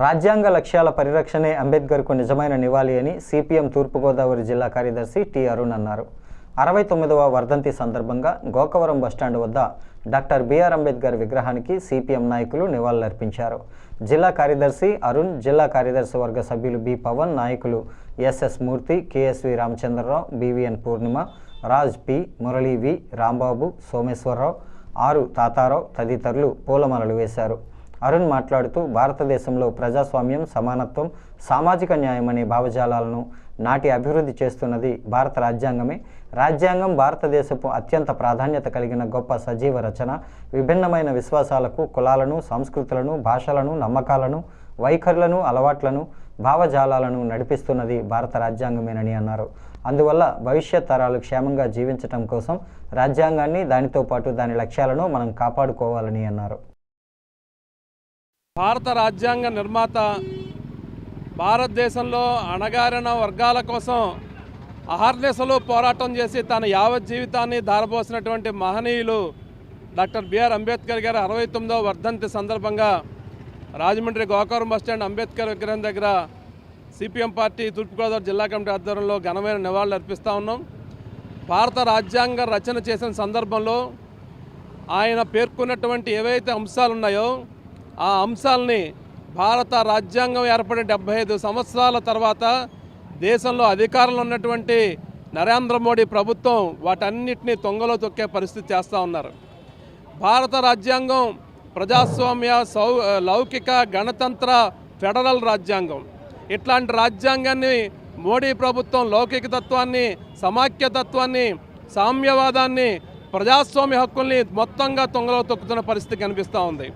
రాజ్యాంగ లక్ష్యాల పరిరక్షణే అంబేద్కర్కు నిజమైన నివాళి అని సిపిఎం తూర్పుగోదావరి జిల్లా కార్యదర్శి టి అరుణ్ అన్నారు. అరవై తొమ్మిదవ వర్ధంతి సందర్భంగా గోకవరం బస్టాండ్ వద్ద డాక్టర్ బిఆర్ అంబేద్కర్ విగ్రహానికి సిపిఎం నాయకులు నివాళులర్పించారు. జిల్లా కార్యదర్శి అరుణ్ జిల్లా కార్యదర్శి వర్గ సభ్యులు బి. పవన్ నాయకులు SS Murthy KSV Ramachandrarao BVN Purnima Raj P. Murali V. Rambabu Someswararao ఆరు తాతారావు తదితరులు పూలమాలలు వేశారు. అరుణ్ మాట్లాడుతూ భారతదేశంలో ప్రజాస్వామ్యం సమానత్వం సామాజిక న్యాయం అనే భావజాలాలను నాటి అభివృద్ధి చేస్తున్నది భారత రాజ్యాంగమే. రాజ్యాంగం భారతదేశపు అత్యంత ప్రాధాన్యత కలిగిన గొప్ప సజీవ రచన. విభిన్నమైన విశ్వాసాలకు కులాలను సంస్కృతులను భాషలను నమ్మకాలను వైఖరులను అలవాట్లను భావజాలాలను నడిపిస్తున్నది భారత రాజ్యాంగమేనని అన్నారు. అందువల్ల భవిష్యత్ తరాలు క్షేమంగా జీవించటం కోసం రాజ్యాంగాన్ని దానితో పాటు దాని లక్ష్యాలను మనం కాపాడుకోవాలని అన్నారు. భారత రాజ్యాంగ నిర్మాత భారతదేశంలో అణగారిన వర్గాల కోసం అహర్నిశలు పోరాటం చేసి తన యావత్ జీవితాన్ని దారపోసినటువంటి మహనీయులు డాక్టర్ బిఆర్ అంబేద్కర్ గారి అరవై తొమ్మిదవ వర్ధంతి సందర్భంగా రాజమండ్రి గోకారం బస్టాండ్ అంబేద్కర్ విగ్రహం దగ్గర సిపిఎం పార్టీ తూర్పుగోదావరి జిల్లా కమిటీ ఆధ్వర్యంలో ఘనమైన నివాళులు అర్పిస్తూ ఉన్నాం. భారత రాజ్యాంగ రచన చేసిన సందర్భంలో ఆయన పేర్కొన్నటువంటి ఏవైతే అంశాలు ఉన్నాయో ఆ అంశాలని భారత రాజ్యాంగం ఏర్పడిన డెబ్బై ఐదు సంవత్సరాల తర్వాత దేశంలో అధికారంలో ఉన్నటువంటి నరేంద్ర మోడీ ప్రభుత్వం వాటన్నిటిని తొంగలో తొక్కే పరిస్థితి చేస్తూ ఉన్నారు. భారత రాజ్యాంగం ప్రజాస్వామ్య సౌ లౌకిక గణతంత్ర ఫెడరల్ రాజ్యాంగం. ఇట్లాంటి రాజ్యాంగాన్ని మోడీ ప్రభుత్వం లౌకిక తత్వాన్ని సమాఖ్య తత్వాన్ని సామ్యవాదాన్ని ప్రజాస్వామ్య హక్కుల్ని మొత్తంగా తొంగలో తొక్కుతున్న పరిస్థితి కనిపిస్తూ ఉంది.